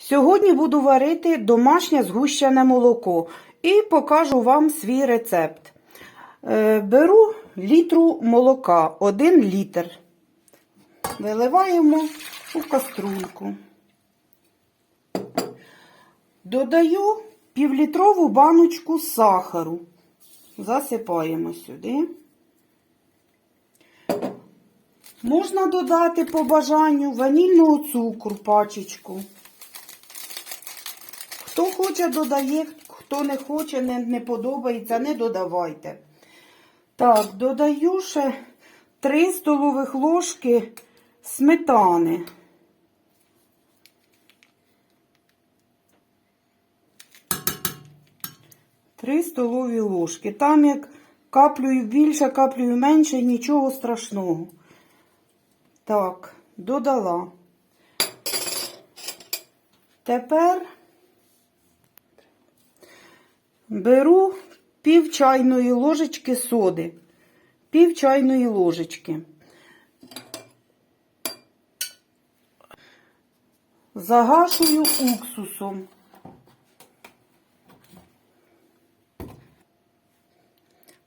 Сьогодні буду варити домашнє згущене молоко і покажу вам свій рецепт. Е, Беру літру молока, 1 літр. Виливаємо у каструльку. Додаю півлітрову баночку сахару. Засипаємо сюди. Можна додати по бажанню ванільного цукру пачечку. Хто хоче, додає, хто не хоче, не, не подобається, не додавайте. Так, додаю ще 3 столових ложки сметани. Три столові ложки. Там як каплюю більше, каплюю менше, нічого страшного. Так, додала. Тепер беру пів чайної ложечки соди. Пів чайної ложечки. Загашую уксусом.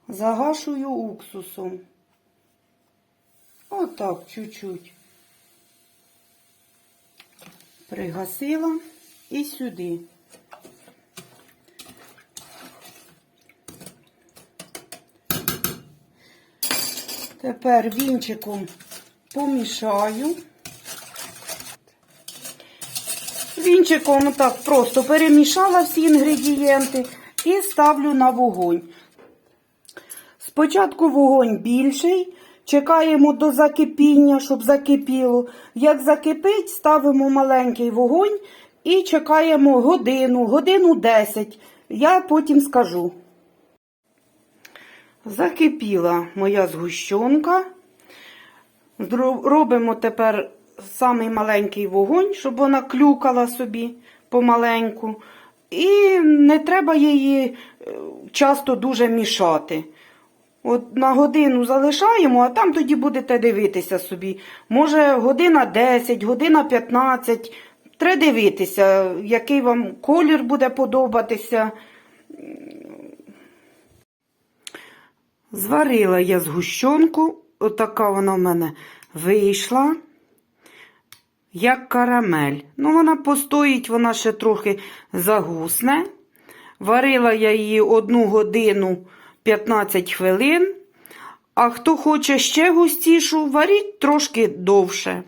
Загашую уксусом. Отак, чуть-чуть. Пригасила і сюди. Тепер вінчиком помішаю. Вінчиком так просто перемішала всі інгредієнти і ставлю на вогонь. Спочатку вогонь більший, чекаємо до закипіння, щоб закипіло. Як закипить, ставимо маленький вогонь і чекаємо годину, годину 10. Я потім скажу. Закипіла моя згущенка. Робимо тепер самий маленький вогонь, щоб вона клюкала собі помаленьку. І не треба її е, часто дуже мішати. От на годину залишаємо, а там тоді будете дивитися собі. Може, година 10, година 15. Треба дивитися, який вам колір буде подобатися. Зварила я згущенку, отака вона в мене вийшла, як карамель. Ну, вона постоїть, вона ще трохи загусне. Варила я її одну годину 15 хвилин. А хто хоче ще густішу, варіть трошки довше.